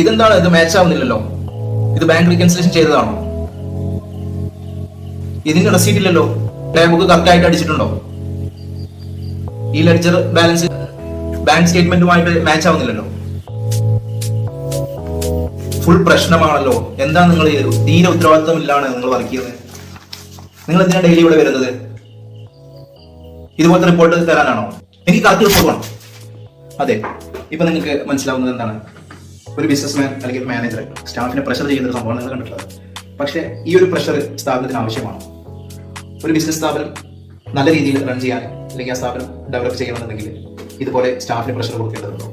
ഇതെന്താണ്? ഇത് മാച്ച് ആവുന്നില്ലല്ലോ. ഇത് ബാങ്ക് റീകൺസിലേഷൻ ചെയ്തതാണോ? ഇതിന് റെസീറ്റ് ഇല്ലല്ലോ. ബുക്ക് കറക്റ്റ് ആയിട്ട് അടിച്ചിട്ടുണ്ടോ? ഈ ലെഡ്ജർ ബാലൻസ് ബാങ്ക് സ്റ്റേറ്റ്മെന്റുമായിട്ട് മാച്ച് ആവുന്നില്ലല്ലോ. ഫുൾ പ്രശ്നമാണല്ലോ. എന്താ നിങ്ങൾ തീരെ ഉത്തരവാദിത്വമില്ലാണ് നിങ്ങൾ വർക്ക് ചെയ്യുന്നത്? നിങ്ങൾ എന്തിനാണ് ഡെയിലി ഇവിടെ വരുന്നത്? ഇതുപോലത്തെ റിപ്പോർട്ട് തരാനാണോ? എനിക്ക് കറക്റ്റ് റിപ്പോർട്ട് വേണം. അതെ. ഇപ്പൊ നിങ്ങൾക്ക് മനസ്സിലാവുന്നത് എന്താണ്? ഒരു ബിസിനസ്മാൻ അല്ലെങ്കിൽ മാനേജർ സ്റ്റാഫിനെ പ്രഷർ ചെയ്യുന്ന ഒരു സംഭവം നിങ്ങൾ കണ്ടിട്ടുള്ളത്. പക്ഷേ ഈ ഒരു പ്രഷർ സ്ഥാപനത്തിന് ആവശ്യമാണ്. ഒരു ബിസിനസ് സ്ഥാപനം നല്ല രീതിയിൽ റൺ ചെയ്യാൻ അല്ലെങ്കിൽ ആ സ്ഥാപനം ഡെവലപ്പ് ചെയ്യണമെന്നുണ്ടെങ്കിൽ ഇതുപോലെ സ്റ്റാഫിന് പ്രഷർ കൊടുക്കേണ്ടതുണ്ടോ?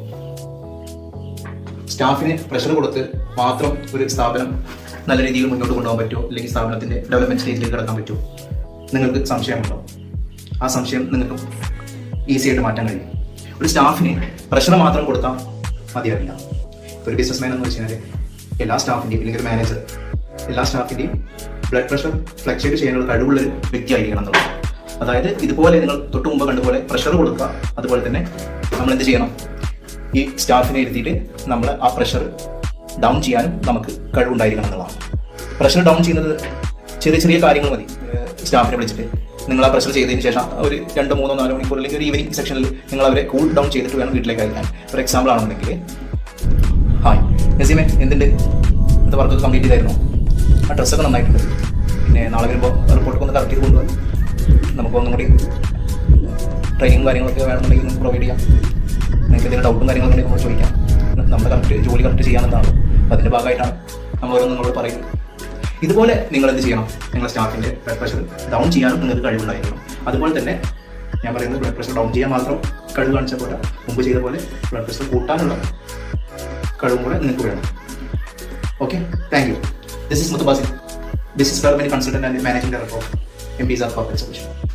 സ്റ്റാഫിന് പ്രഷർ കൊടുത്ത് മാത്രം ഒരു സ്ഥാപനം നല്ല രീതിയിൽ മുന്നോട്ട് കൊണ്ടുപോകാൻ പറ്റുമോ? അല്ലെങ്കിൽ സ്ഥാപനത്തിന്റെ ഡെവലപ്മെന്റ് സ്റ്റേജിലേക്ക് കടക്കാൻ പറ്റുമോ? നിങ്ങൾക്ക് സംശയമുണ്ടോ? ആ സംശയം നിങ്ങൾക്ക് ഈസി ആയിട്ട് മാറ്റാൻ കഴിയും. ഒരു സ്റ്റാഫിന് പ്രഷർ മാത്രം കൊടുത്താൽ മതിയാവില്ല. ഒരു ബിസിനസ് മാൻ എന്ന് വെച്ച് കഴിഞ്ഞാൽ എല്ലാ സ്റ്റാഫിന്റെയും അല്ലെങ്കിൽ ഒരു മാനേജർ എല്ലാ സ്റ്റാഫിന്റെയും ബ്ലഡ് പ്രഷർ ഫ്ലക്ച്വേറ്റ് ചെയ്യാനുള്ള കഴിവുള്ള ഒരു വ്യക്തിയായിരിക്കണം എന്നുള്ളത്. അതായത് ഇതുപോലെ നിങ്ങൾ തൊട്ട് മുമ്പ് കണ്ടുപോലെ പ്രഷർ കൊടുക്കുക അതുപോലെ തന്നെ നമ്മൾ എന്ത് ചെയ്യണം? ഈ സ്റ്റാഫിനെ എഴുതിയിട്ട് നമ്മൾ ആ പ്രഷർ ഡൗൺ ചെയ്യാനും നമുക്ക് കഴിവുണ്ടായിരിക്കണം എന്നുള്ളതാണ്. പ്രഷർ ഡൗൺ ചെയ്യുന്നത് ചെറിയ ചെറിയ കാര്യങ്ങൾ മതി. സ്റ്റാഫിനെ വിളിച്ചിട്ട് നിങ്ങൾ ആ പ്രഷർ ചെയ്തതിന് ശേഷം ഒരു രണ്ട് മൂന്നോ നാലോ മണിക്കൂർ അല്ലെങ്കിൽ ഒരു ഈവനിങ് സെക്ഷനിൽ നിങ്ങൾ അവരെ കൂൾ ഡൗൺ ചെയ്തിട്ട് വേണം വീട്ടിലേക്ക് അയക്കാൻ. ഫോർ എക്സാമ്പിൾ ആണെന്നുണ്ടെങ്കിൽ ഹായ്. നസീമേ എന്തുണ്ട്? ഇന്നത്തെ വർക്ക് കംപ്ലീറ്റ് ചെയ്തായിരുന്നു? ആ ഡ്രസ്സൊക്കെ നന്നായിട്ടുണ്ട്. പിന്നെ നാളെ വരുമ്പോൾ റിപ്പോർട്ട് ഒന്ന് കറക്റ്റ് ചെയ്ത് കൊണ്ടുപോകാം നമുക്ക് ഒന്നും കൂടി ട്രെയിനിങ് കാര്യങ്ങളൊക്കെ വേണമെന്നുണ്ടെങ്കിൽ നമുക്ക് പ്രൊവൈഡ് ചെയ്യാം. നിങ്ങൾക്ക് എന്തെങ്കിലും ഡൗട്ടും കാര്യങ്ങളൊക്കെ നമ്മൾ ചോദിക്കാം. നമ്മൾ കറക്റ്റ് ജോലി കറക്റ്റ് ചെയ്യാമെന്നാണ് അതിന്റെ ഭാഗമായിട്ടാണ് നമ്മൾ ഓരോന്ന് നിങ്ങളോട് പറയുന്നത്. ഇതുപോലെ നിങ്ങൾ എന്ത് ചെയ്യണം? നിങ്ങളുടെ സ്റ്റാഫിന്റെ ബ്ലഡ് പ്രഷർ ഡൗൺ ചെയ്യാനും നിങ്ങൾക്ക് കഴിവുണ്ടായിരിക്കണം. അതുപോലെ തന്നെ ഞാൻ പറയുന്നത് ബ്ലഡ് പ്രഷർ ഡൗൺ ചെയ്യാൻ മാത്രം കഴിവ് കാണിച്ച പോലെ മുമ്പ് ചെയ്ത പോലെ ബ്ലഡ് പ്രഷർ കൂട്ടാനുള്ള കഴിവും കൂടെ നിങ്ങൾക്ക് വേണം okay thank you this is മുത്തുബാസിൻ business development consultant and managing director of M peace R corporate solution